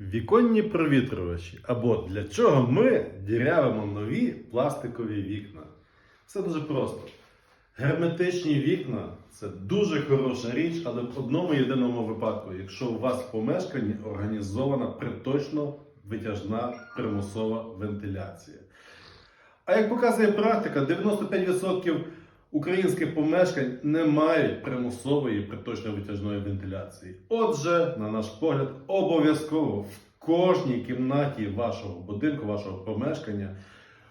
Віконні провітрювачі. Або для чого ми дірявимо нові пластикові вікна. Все дуже просто. Герметичні вікна це дуже хороша річ, але в одному єдиному випадку, якщо у вас в помешканні організована приточно витяжна примусова вентиляція. А як показує практика, 95% українських помешкань не мають примусової приточної витяжної вентиляції. Отже, на наш погляд, обов'язково в кожній кімнаті вашого будинку, вашого помешкання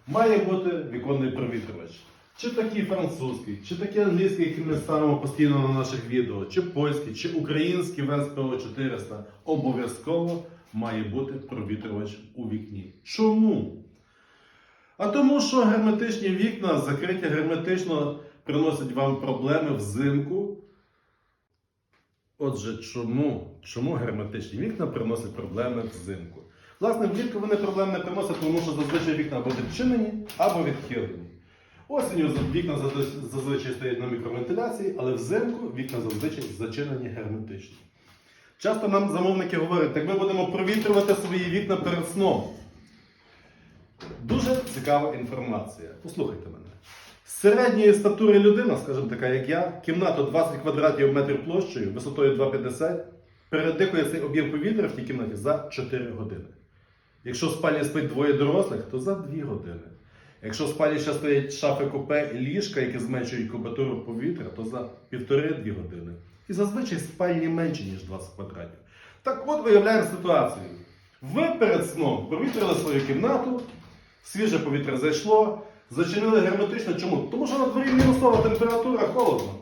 має бути віконний провітрювач. Чи такий французький, чи такий англійський, який ми ставимо постійно на наших відео, чи польський, чи український ВСПО 400, обов'язково має бути провітрювач у вікні. Чому? А тому, що герметичні вікна закриті герметично приносять вам проблеми взимку. Отже, чому? Чому герметичні вікна приносять проблеми взимку? Власне, влітку вони проблем не приносять, тому що зазвичай вікна або відчинені, або відхилені. Осінню вікна зазвичай стоять на мікровентиляції, але взимку вікна зазвичай зачинені герметично. Часто нам замовники говорять, так ми будемо провітрювати свої вікна перед сном. Дуже цікава інформація. Послухайте мене. Середньої статури людина, скажімо така, як я, кімната 20 квадратів метрів площею, висотою 2,50, передихує цей об'єм повітря в тій кімнаті за 4 години. Якщо в спальні спить двоє дорослих, то за 2 години. Якщо в спальні ще стоять шафи купе і ліжка, які зменшують кубатуру повітря, то за 1,5-2 години. І зазвичай спальні менші, ніж 20 квадратів. Так от виявляємо ситуацію. Ви перед сном провітрили свою кімнату, свіже повітря зайшло, зачинили герметично. Чому? Тому що на дворі мінусова температура, холодно.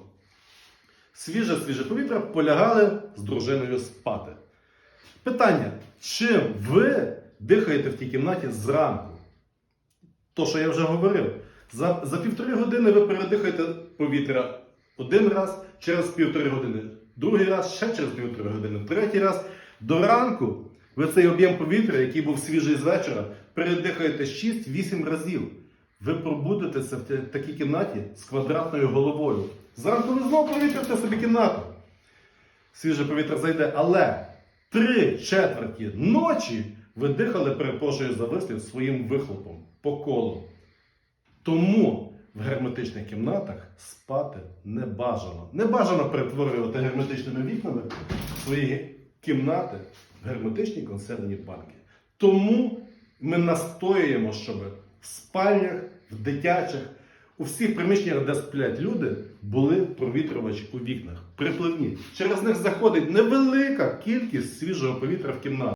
Свіже, свіже повітря полягали з дружиною спати. Питання: чим ви дихаєте в тій кімнаті зранку? То, що я вже говорив, за, за півтори години ви передихаєте повітря один раз, через півтори години, другий раз, ще через півтори години, третій раз. До ранку ви цей об'єм повітря, який був свіжий з вечора, передихаєте 6-8 разів. Ви пробудетеся в такій кімнаті з квадратною головою. Зранку ви знову провітрите собі кімнату. Свіже повітря зайде, але три четверті ночі ви дихали, перепрошую за вислів, своїм вихлопом по колу. Тому в герметичних кімнатах спати не бажано. Не бажано перетворювати герметичними вікнами свої кімнати в герметичні консервні банки. Тому ми настоюємо, щоб в спальнях, в дитячих, у всіх приміщеннях, де сплять люди, були провітрювачі у вікнах. Припливні. Через них заходить невелика кількість свіжого повітря в кімнату.